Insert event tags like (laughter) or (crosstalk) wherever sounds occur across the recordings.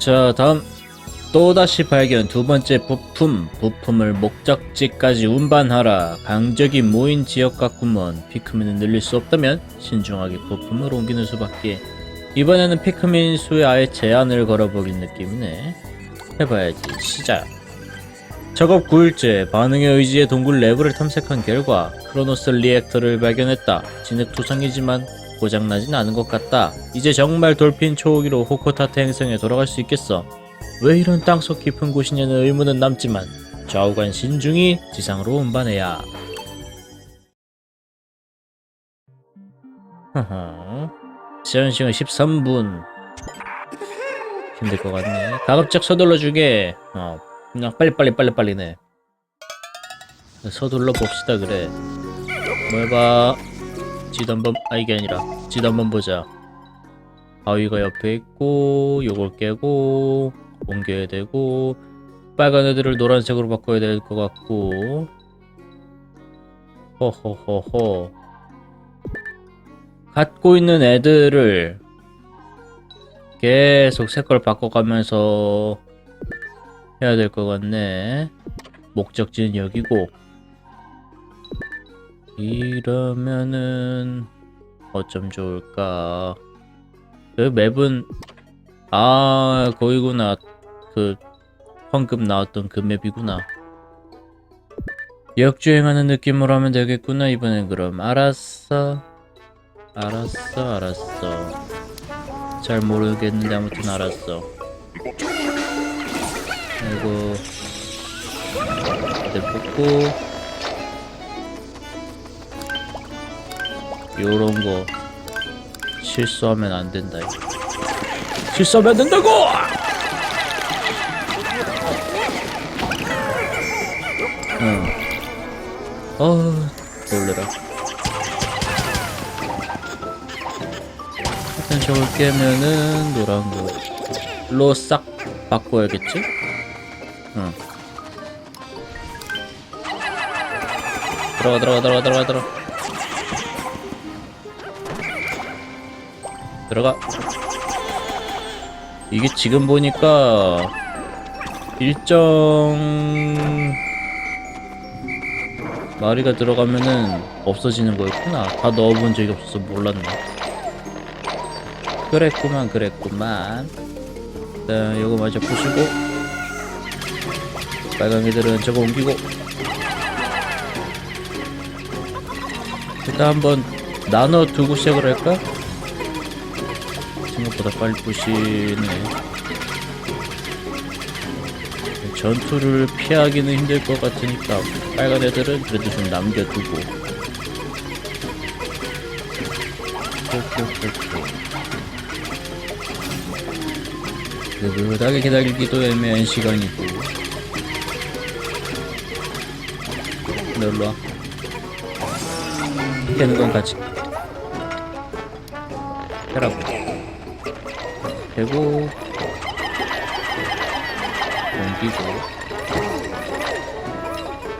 자 다음. 또다시 발견 두 번째 부품 부품을 목적지까지 운반하라. 강적이 모인 지역 같구먼. 피크민을 늘릴 수 없다면 신중하게 부품을 옮기는 수밖에. 이번에는 피크민 수에 아예 제한을 걸어보긴 느낌이네. 해봐야지. 시작. 작업 9일째 반응에 의지해 동굴 내부를 탐색한 결과 크로노스 리액터를 발견했다. 진흙 투성이지만 고장나진 않은 것 같다 이제 정말 돌핀 초호기로 호코타트 행성에 돌아갈 수 있겠어 왜 이런 땅속 깊은 곳이냐는 의문은 남지만 좌우간 신중히 지상으로 운반해야. 허허. 시간 시간 13분. 힘들 것 같네. 가급적 서둘러 주게. 어, 그냥 빨리 빨리 빨리 빨리네. 서둘러 봅시다 그래. 뭐 해봐. 지도 한번 아 이게 아니라 지도 한번 보자. 바위가 옆에 있고 요걸 깨고 옮겨야 되고 빨간 애들을 노란색으로 바꿔야 될 것 같고. 허허허허. 갖고 있는 애들을 계속 색깔 바꿔가면서 해야 될 것 같네. 목적지는 여기고 이러면은 어쩜 좋을까? 그 맵은 아 거기구나. 그 황금 나왔던 그 맵이구나. 역주행하는 느낌으로 하면 되겠구나 이번엔. 그럼 알았어. 알았어 알았어. 잘 모르겠는데 아무튼 알았어. 아이고. 이들 뽑고 요런 거 실수하면 안 된다 이거. 실수하면 안 된다고! 응. 어, 놀래라. 일단 저걸 깨면은 노란 거로 싹 바꿔야겠지? 응. 들어가, 들어가, 들어가, 들어가, 들어가. 들어가. 이게 지금 보니까 일정 마리가 들어가면은 없어지는 거였구나. 다 넣어본 적이 없어서 몰랐네. 그랬구만, 그랬구만. 자, 요거 마저 부시고. 빨간 애들은 저거 옮기고. 일단 한번 나눠 두고 시작을 할까? 생각보다 빨리 부시네. 전투를 피하기는 힘들 것 같으니까 빨간 애들은 그래도 좀 남겨두고. 느긋하게 기다리기도 애매한 시간이고. 놀러와. 되는 건 같이. 해라고 되고 옮기고.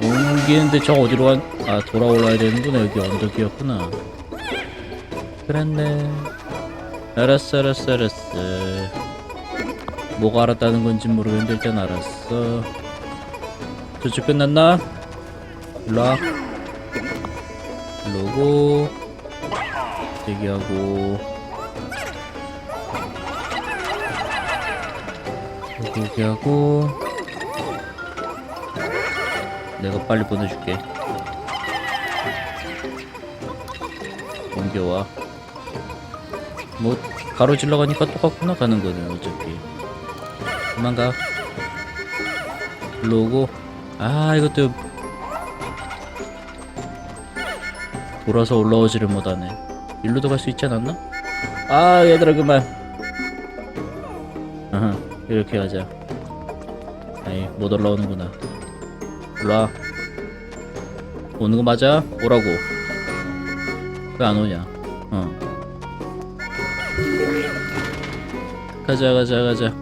옮기는데 저 어디로 간? 아 돌아 올라야 되는구나. 여기 언덕이었구나. 그랬네. 알았어 알았어 알았어. 뭐가 알았다는 건지 모르겠는데 일단 알았어. 저쪽 끝났나? 일로와. 일로고 대기하고 여기 하고 내가 빨리 보내줄게. 옮겨와. 뭐 가로질러 가니까 똑같구나 가는 거는 어차피. 그만 가. 일로 오고. 아 이것도 돌아서 올라오지를 못하네. 일로도 갈 수 있지 않았나? 아 얘들아 그만 이렇게 하자. 아니 못 올라오는구나. 올라와. 오는 거 맞아? 오라고. 왜 안 오냐? 어. 가자 가자 가자.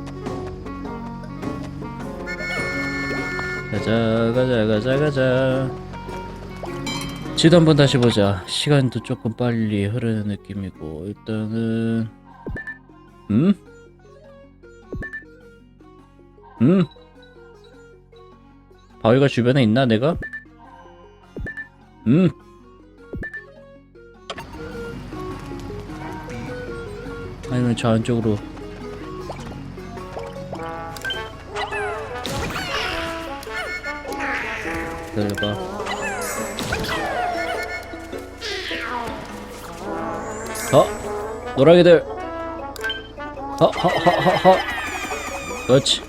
가자 가자 가자 가자. 지도 한번 다시 보자. 시간도 조금 빨리 흐르는 느낌이고 일단은 음? 음. 바위가 주변에 있나 내가? 음. 아니면 저 안쪽으로 기다려봐 어? 노랑이들 허허허허허 그렇지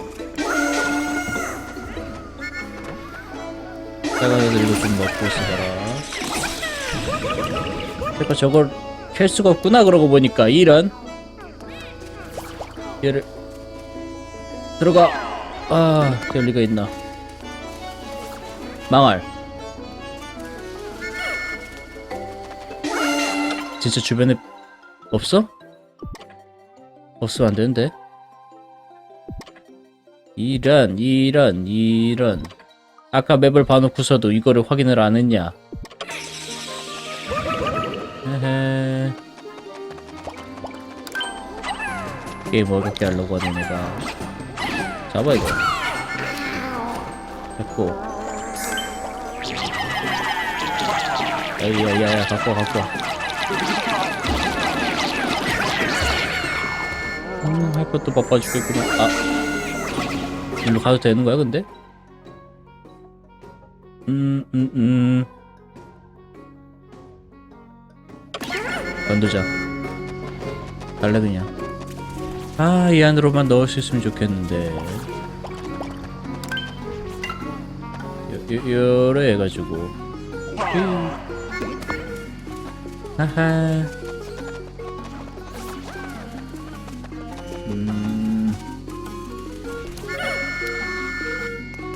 빨간 애들 이거 좀 먹고 있어봐라. 그러니까 저걸 캘 수가 없구나 그러고 보니까. 이런 얘를 들어가. 아될 리가 있나. 망할. 진짜 주변에 없어? 없으면 안 되는데. 이런 이런 이런 아까 맵을 봐놓고서도 이거를 확인을 안 했냐? 게임 어렵게 하려고 하는 애가. 잡아 이거. 됐고. 야야야야 갖고 와 갖고 와. 음, 할 것도 바빠 죽겠구나 아. 일로 가도 되는 거야 근데? 음, 음, 음. 건두자. 갈래 그냥. 아, 이 안으로만 넣을 수 있으면 좋겠는데. 요, 요, 요래 해가지고. 휴. 하하. 음.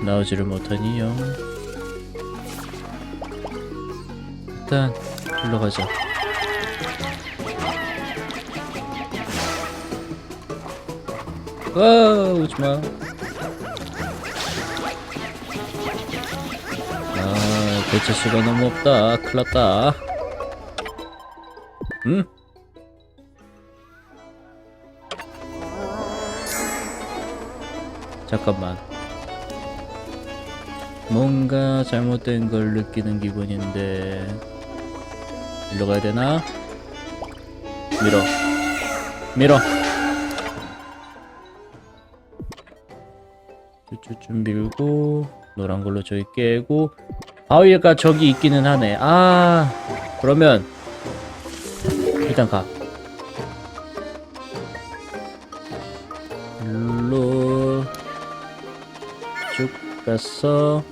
나오지를 못하니요. 일단 일로 가자. 와 오지마. 아 대체 수가 너무 없다. 큰일났다. 응? 잠깐만. 뭔가 잘못된 걸 느끼는 기분인데 일로 가야 되나? 밀어. 밀어. 쭉쭉쭉 밀고 노란 걸로 저기 깨고. 바위가 저기 있기는 하네. 아 그러면 일단 가. 일로 쭉 갔어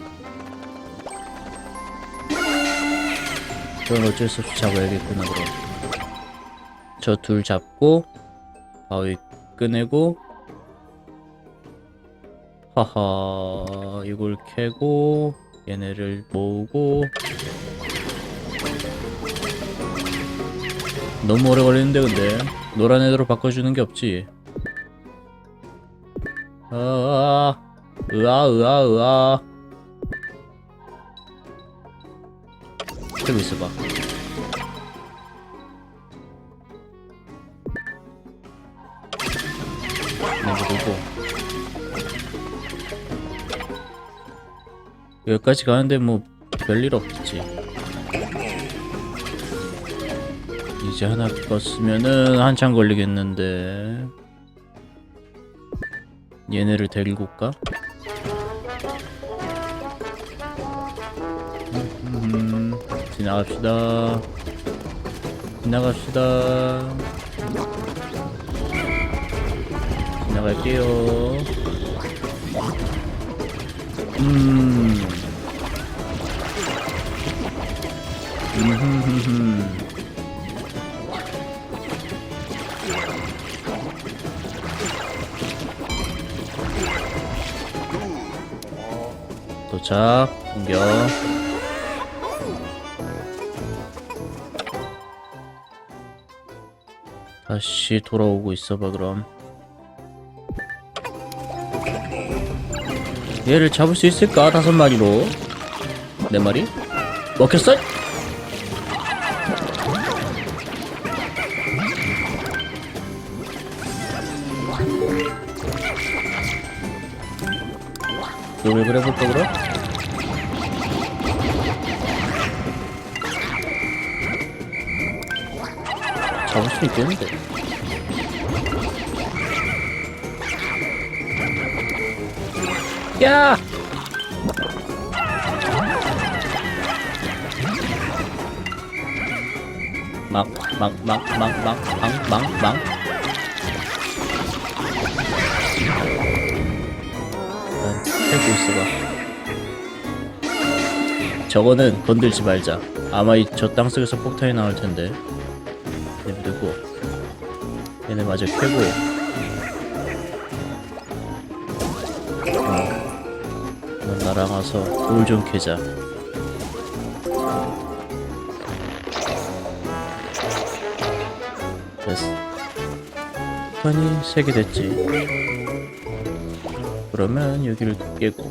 저건 어쩔 수 없이 잡아야겠구나 그럼. 저 둘 잡고 바위 꺼내고 하하 이걸 캐고 얘네를 모으고. 너무 오래 걸리는데 근데. 노란 애들로 바꿔주는 게 없지. 아 으아 으아 으아 저기 있어봐. 내가 보고. 여기까지 가는데 뭐 별일 없지. 이제 하나 껐으면은 한참 걸리겠는데. 얘네를 데리고 올까? 지나갑시다. 지나갑시다. 지나갈게요. 음. 음흠흠흠. 도착, 공격. 다시 돌아오고 있어봐 그럼. 얘를 잡을 수 있을까? 다섯 마리로. 네 마리? 먹혔어? 노력을 해볼까 그럼? 잡을 수 있겠는데 야! 막, 막, 막, 막, 막, 막, 막, 막. 난 해고 있어봐. 저거는 건들지 말자. 아마 이 저 땅 속에서 폭탄이 나올 텐데. 내비두고 얘네 마저 캐고. 나랑 와서 돌 좀 캐자. 됐어. 폭탄이 세개 됐지. 그러면 여기를 깨고.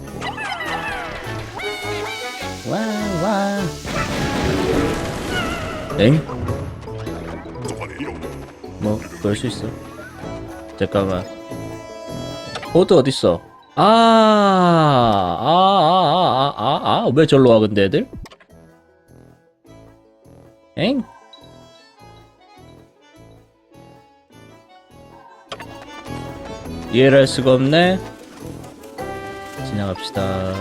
와, 와. 엥? 뭐, 그럴 수 있어. 잠깐만. 코드 어딨어? 아, 아, 아, 아, 아, 아, 왜 절로 와, 근데 애들? 엥? 이해를 할 수가 없네. 지나갑시다.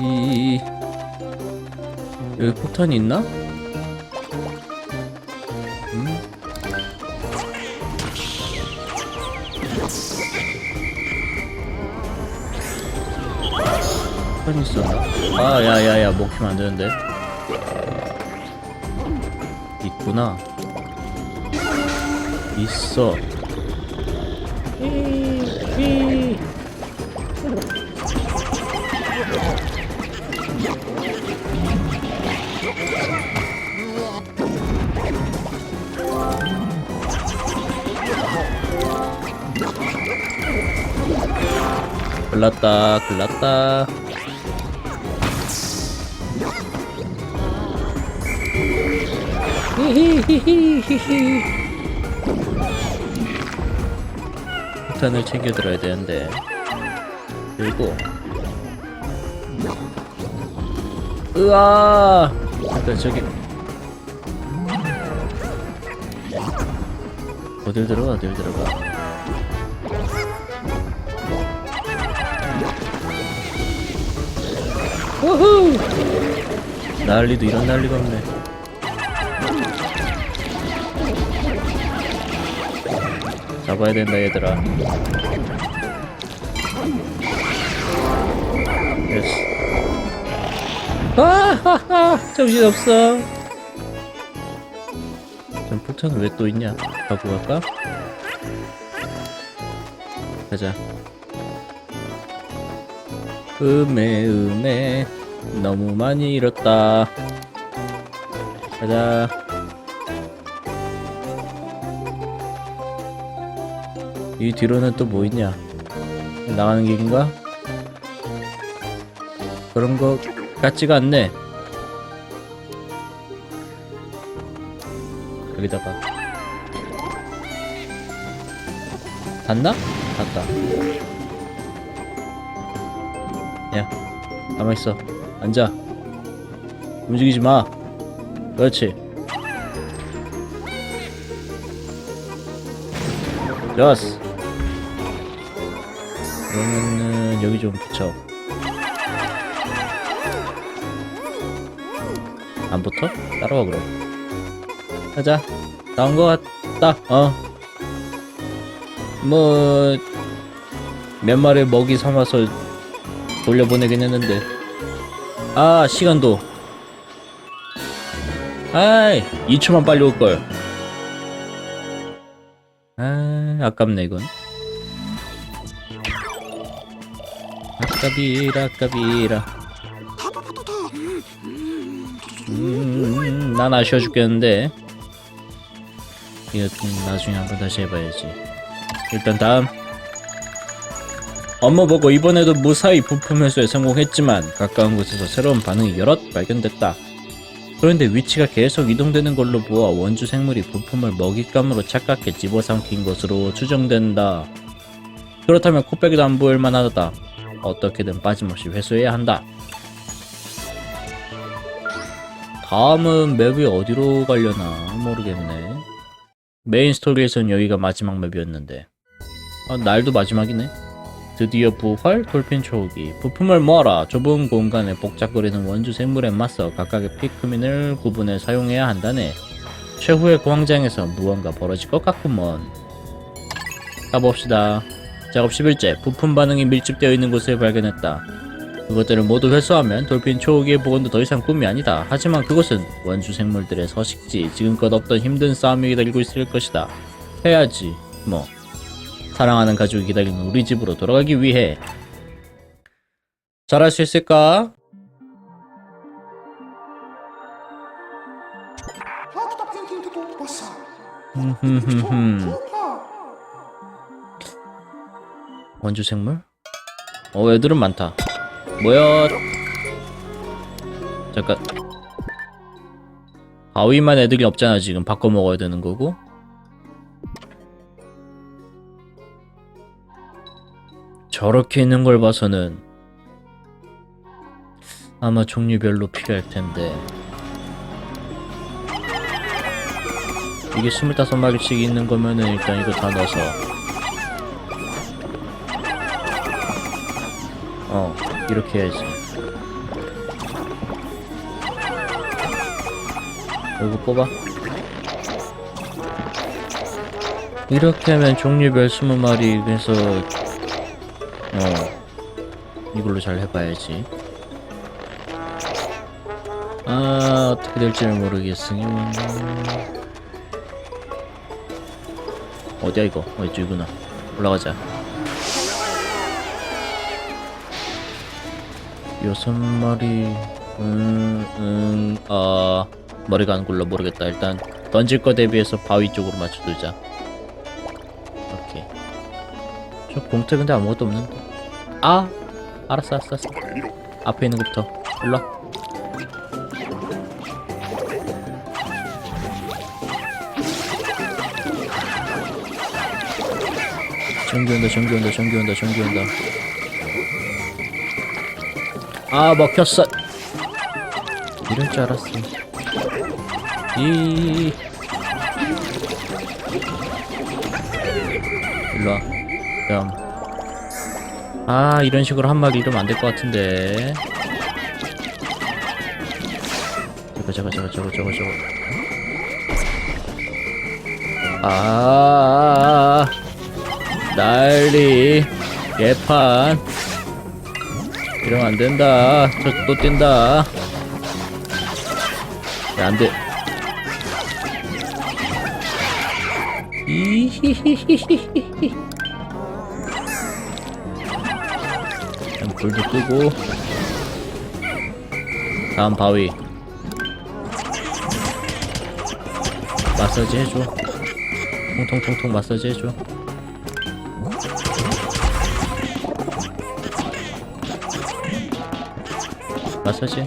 이 여기 폭탄이 있나? 있었나? 아, 야야야, 먹히면 안 되는데. 있구나. 있어. 글났다, 글났다. 폭탄을 챙겨 들어야 되는데. 그리고 으아! 잠깐 저기 어딜 들어가 어딜 들어가 우후! 난리도 이런 난리가 없네 잡아야 된다 얘들아. 됐어 아하하 정신없어. 전 폭탄은 왜 또 있냐? 갖고 갈까? 가자. 음에 음에 너무 많이 잃었다. 가자 이 뒤로는 또 뭐 있냐? 나가는 길인가? 그런 거 같지가 않네. 여기다가. 닿나? 닿다. 야 가만 있어. 앉아. 움직이지 마. 그렇지. 좋았어 그러면은 여기 좀 붙여. 안 붙어? 따라와 그럼. 가자. 나온 거 같다. 어뭐 몇 마리 먹이 삼아서 돌려보내긴 했는데. 아 시간도. 아이 2초만 빨리 올걸. 아 아깝네 이건 까비라 아까비라 음, 난 아쉬워 죽겠는데 이거 좀 나중에 한번 다시 해봐야지 일단 다음 업무 보고 이번에도 무사히 부품 회수에 성공했지만 가까운 곳에서 새로운 반응이 여럿 발견됐다. 그런데 위치가 계속 이동되는 걸로 보아 원주 생물이 부품을 먹잇감으로 착각해 집어삼킨 것으로 추정된다. 그렇다면 코빼기도 안 보일 만하다. 어떻게든 빠짐없이 회수해야 한다. 다음은 맵이 어디로 가려나 모르겠네. 메인 스토리에선 여기가 마지막 맵이었는데. 아, 날도 마지막이네. 드디어 부활 돌핀 초기 부품을 모아라 좁은 공간에 복잡거리는 원주 생물에 맞서 각각의 피크민을 구분해 사용해야 한다네 최후의 광장에서 무언가 벌어질 것 같구먼 가봅시다 작업 11째 부품 반응이 밀집되어 있는 곳을 발견했다. 그것들을 모두 회수하면 돌핀 초기의 복원도 더 이상 꿈이 아니다. 하지만 그것은 원주 생물들의 서식지 지금껏 없던 힘든 싸움이 기다리고 있을 것이다. 해야지 뭐. 사랑하는 가족이 기다리는 우리 집으로 돌아가기 위해. 잘할 수 있을까? 흠흠흠흠. 원주 생물? 어 애들은 많다. 뭐야? 잠깐. 바위만 애들이 없잖아 지금. 바꿔 먹어야 되는 거고. 저렇게 있는 걸 봐서는 아마 종류별로 필요할 텐데. 이게 25마리씩 있는 거면은 일단 이거 다 넣어서 어 이렇게 해야지. 이거 뽑아. 이렇게 하면 종류별 20마리 그래서 어 이걸로 잘 해봐야지. 아 어떻게 될지는 모르겠으니 어디야 이거? 어 이쪽이구나. 올라가자 여섯 마리. 음 음 아 머리가 안 굴러 모르겠다. 일단 던질 거 대비해서 바위 쪽으로 맞춰두자. 오케이. 저 봉투에 근데 아무것도 없는데. 아 알았어 알았어 알았어. 앞에 있는 것부터. 일로 와 전기 온다 전기 온다 전기 온다 전기 온다 아 먹혔어. 이럴 줄 알았어. 이. 일로와. 아 이런 식으로 한 마리 이러면 안 될 것 같은데. 저거 저거 저거 저거 저거 저거. 아. 난리. 개판 이러면 안 된다. 저 또 뛴다. 야 안 돼. 이히히히히히 그냥 불도 끄고. 다음 바위. 마사지 해줘. 통통통통 마사지 해줘 마사지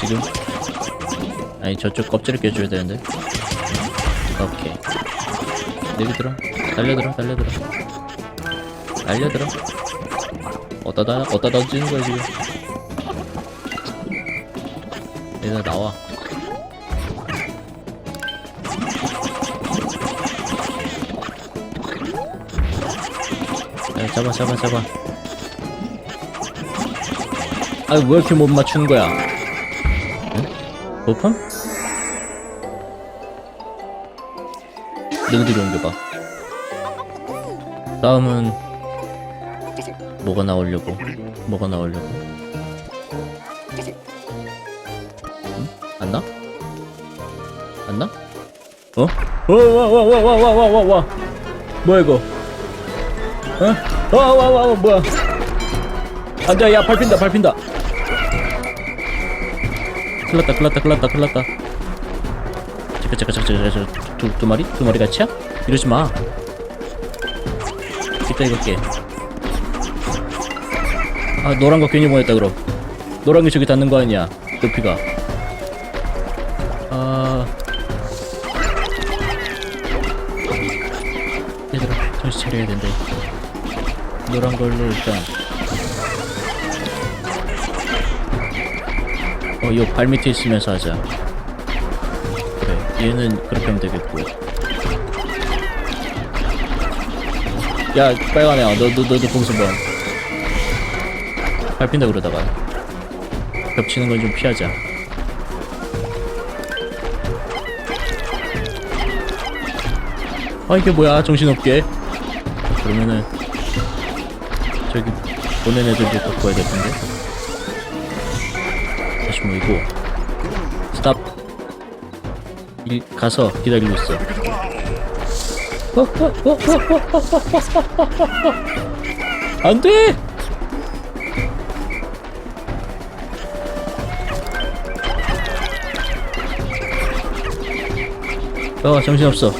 지금? 아니 저쪽 껍질을 껴줘야 되는데. 오케이. 내비들어. 달려들어 달려들어. 달려들어. 어디다 어디다 던지는 거야 지금? 얘들 나와. 야, 잡아 잡아 잡아 아왜 이렇게 못 맞추는 거야 응? 보품? 능들이 옮겨봐 다음은 뭐가 나오려고 뭐가 나오려고 응? 안 나? 안 나? 어? 와와와와와와와와 뭐야 이거 어? 와와와 뭐야 안돼 야 밟힌다 밟힌다 큰일났다 큰일났다 큰일났다 큰일났다 잠깐 잠깐 잠깐 잠깐 두, 두 마리? 두 마리 같이야? 이러지 마 이따 깨 아, 노란 거 괜히 보냈다, 그럼. 노란 게 저기 닿는 거 아니야, 높이가. 아. 정신 차려야 된다. 노란 걸로 일단. 어, 이거 발 밑에 있으면서 하자. 그래, 얘는 그렇게 하면 되겠고. 야, 빨간애야, 너, 너, 너도 공수 봐. 밟힌다 그러다가. 겹치는 건 좀 피하자. 아, 이게 뭐야, 정신없게. 그러면은, 저기, 보낸 애들도 와야 될 텐데. 다시 모이고. 스탑. 일, 가서 기다리고 있어. (laughs) 안 돼! 어, 정신없어.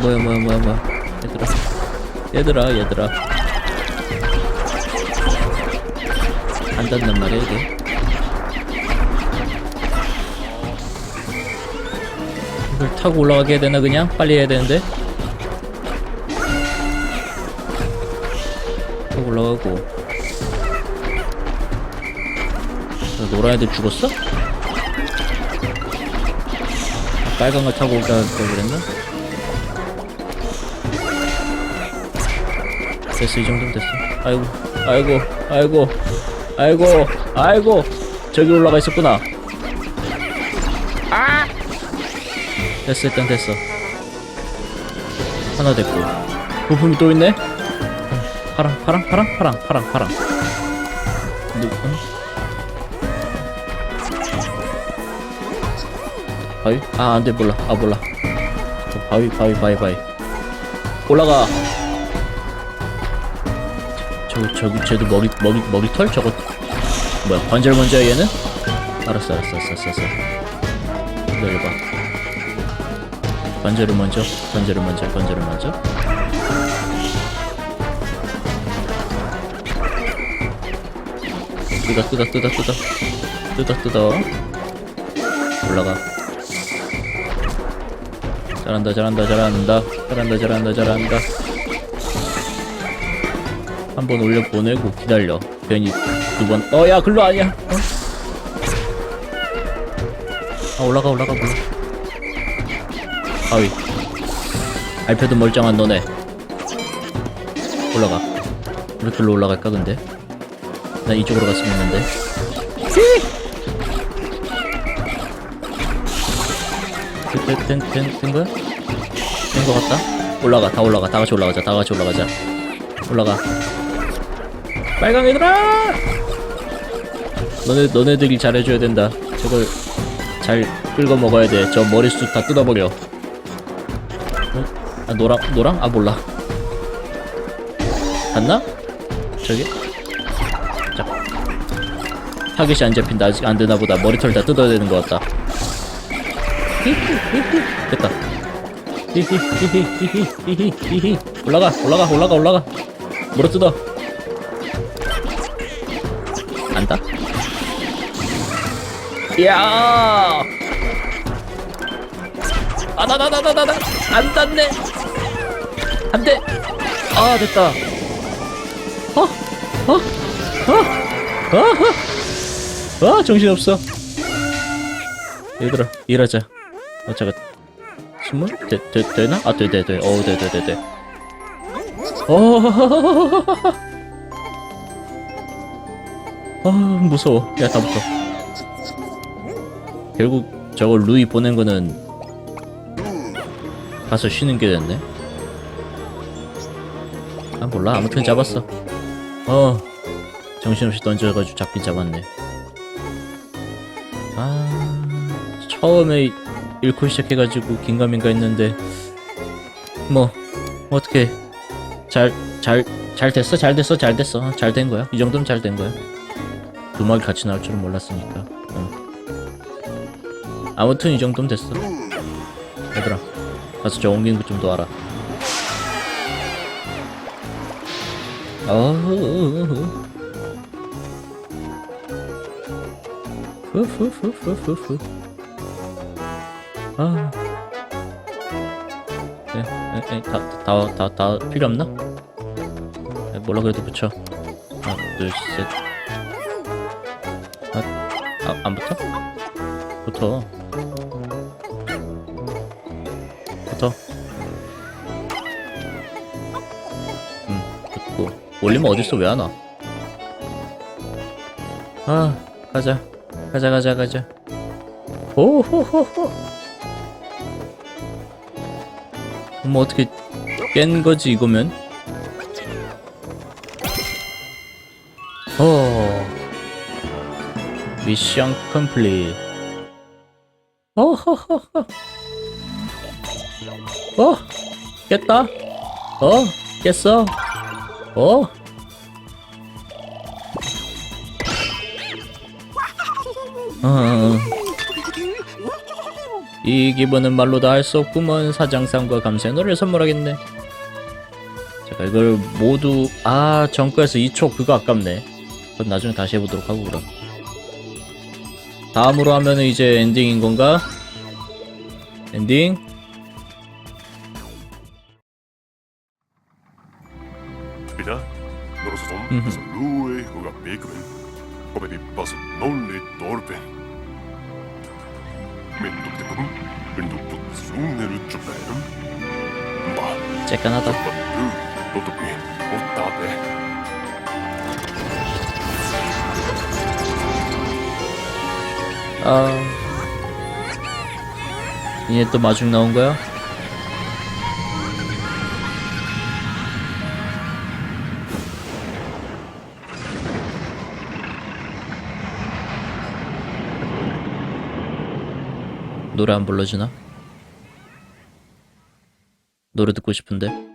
뭐야, 뭐야, 뭐야, 뭐야. 얘들아. 얘들아. 안 닿단 말이야, 이게. 이걸 타고 올라가게 해야 되나, 그냥? 빨리 해야 되는데? 타고 올라가고. 저 노란 애들 죽었어? 아, 빨간 거 타고 올까 걸 그랬나? 됐어 이 정도면 됐어. 아이고 아이고 아이고 아이고 아이고 저기 올라가 있었구나. 아! 됐어 일단 됐어. 하나 됐고. 부품이 또 있네? 파랑 파랑 파랑 파랑 파랑 파랑? 바위? 아 안돼 몰라. 아 몰라. 저 바위 바위 바위 바위. 올라가 저기 저기 쟤도 머리 머리 머리털? 저거 뭐야 관절 먼저야 얘는? 알았어 알았어 알았어, 알았어 기다려봐. 관절을 먼저 관절을 먼저 관절을 먼저. 뜯어 뜯어 뜯어 뜯어. 뜯어 뜯어. 올라가. 잘한다 잘한다 잘한다. 잘한다 잘한다 잘한다 한번 올려 보내고 기다려. 괜히 두 번. 어 야 글로 아니야. 어? 아 올라가 올라가 올라 바위 알패도 멀쩡한 너네. 올라가. 우리 글로 올라갈까 근데? 난 이쪽으로 갔으면 했는데. 된, 된, 된, 된 거야? 된 거 같다? 올라가, 다 올라가, 다 같이 올라가자, 다 같이 올라가자. 올라가. 빨강 얘들아! 너네, 너네들이 잘해줘야 된다. 저걸 잘 긁어 먹어야 돼. 저 머리숱 다 뜯어버려. 어? 아, 노랑, 노랑? 아, 몰라. 갔나? 저기? 자. 타겟이 안 잡힌다. 아직 안 되나 보다. 머리털 다 뜯어야 되는 것 같다. 됐다. 올라가 올라가 올라가 올라가 물어 뜯어 안다? 이야 아나나나나나나 안 닿네 안 돼 아 됐다 어? 어? 어? 어? 어? 정신없어 얘들아 일하자 어 잠깐 신문? 되, 되, 되나? 아, 돼, 돼, 돼. 어, 돼, 돼, 돼, 돼. 어, 아, 무서워. 야, 다 붙어. 결국 저걸 루이 보낸 거는 가서 쉬는 게 됐네. 아, 몰라. 아무튼 잡았어. 어, 정신없이 던져가지고 잡긴 잡았네. 아, 처음에 잃고 시작해가지고 긴가민가 했는데 뭐 어떻게 잘 잘 잘 됐어 잘 됐어 잘 됐어 잘 된 거야 이 정도면 잘 된 거야 두 마리 같이 나올 줄은 몰랐으니까 응. 아무튼 이 정도면 됐어 얘들아 가서 저 옮기는 거좀 도와라 어후후후 후 후후후후후 아. 네, 네, 네, 다, 다, 다, 다 필요 없나? 네, 몰라 그래도 붙여. 하나, 둘, 셋. 아, 아, 안 붙어? 붙어. 붙어. 응, 붙고. 올리면 어딨어? 왜 안 와? 아, 가자. 가자, 가자, 가자. 오호호호. 뭐 어떻게 깬 거지 이거면? 미션 컴플릿. 어허허허. 어? 깼다? 어? 깼어? 어? 어. 이 기분은 말로 다 할 수 없구먼 사장상과 감세노를 선물하겠네 제가 이걸 모두 아 정거에서 2초 그거 아깝네 그건 나중에 다시 해보도록 하고 그럼 다음으로 하면은 이제 엔딩인 건가? 엔딩? 아 이제 또 마중 나온 거야? 노래 안 불러주나? 노래 듣고 싶은데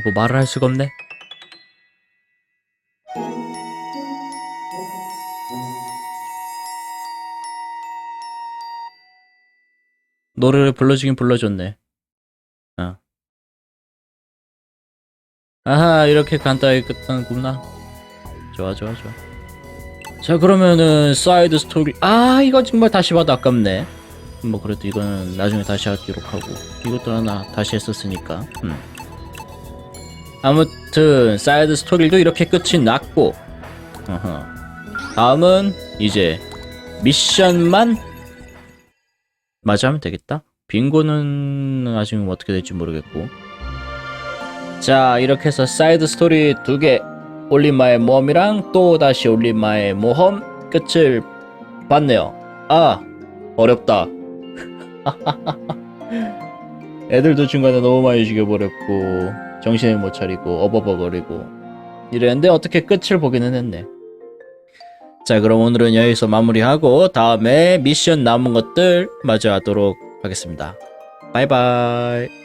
아이 뭐 말을 할 수가 없네. 노래를 불러주긴 불러줬네. 어. 아하 이렇게 간단하게 끝나는구나. 좋아 좋아 좋아. 자 그러면은 사이드 스토리 아 이거 정말 다시 봐도 아깝네. 뭐 그래도 이거는 나중에 다시 하기로 하고 이것도 하나 다시 했었으니까. 음. 아무튼 사이드 스토리도 이렇게 끝이 났고. 다음은 이제 미션만 마저 하면 되겠다. 빙고는 아직 어떻게 될지 모르겠고. 자 이렇게 해서 사이드 스토리 두 개 올림마의 모험이랑 또 다시 올림마의 모험 끝을 봤네요. 아 어렵다. (laughs) 애들도 중간에 너무 많이 죽여버렸고 정신을 못 차리고 어버버거리고 이랬는데 어떻게 끝을 보기는 했네. 자 그럼 오늘은 여기서 마무리하고 다음에 미션 남은 것들 마저 하도록 하겠습니다. 바이바이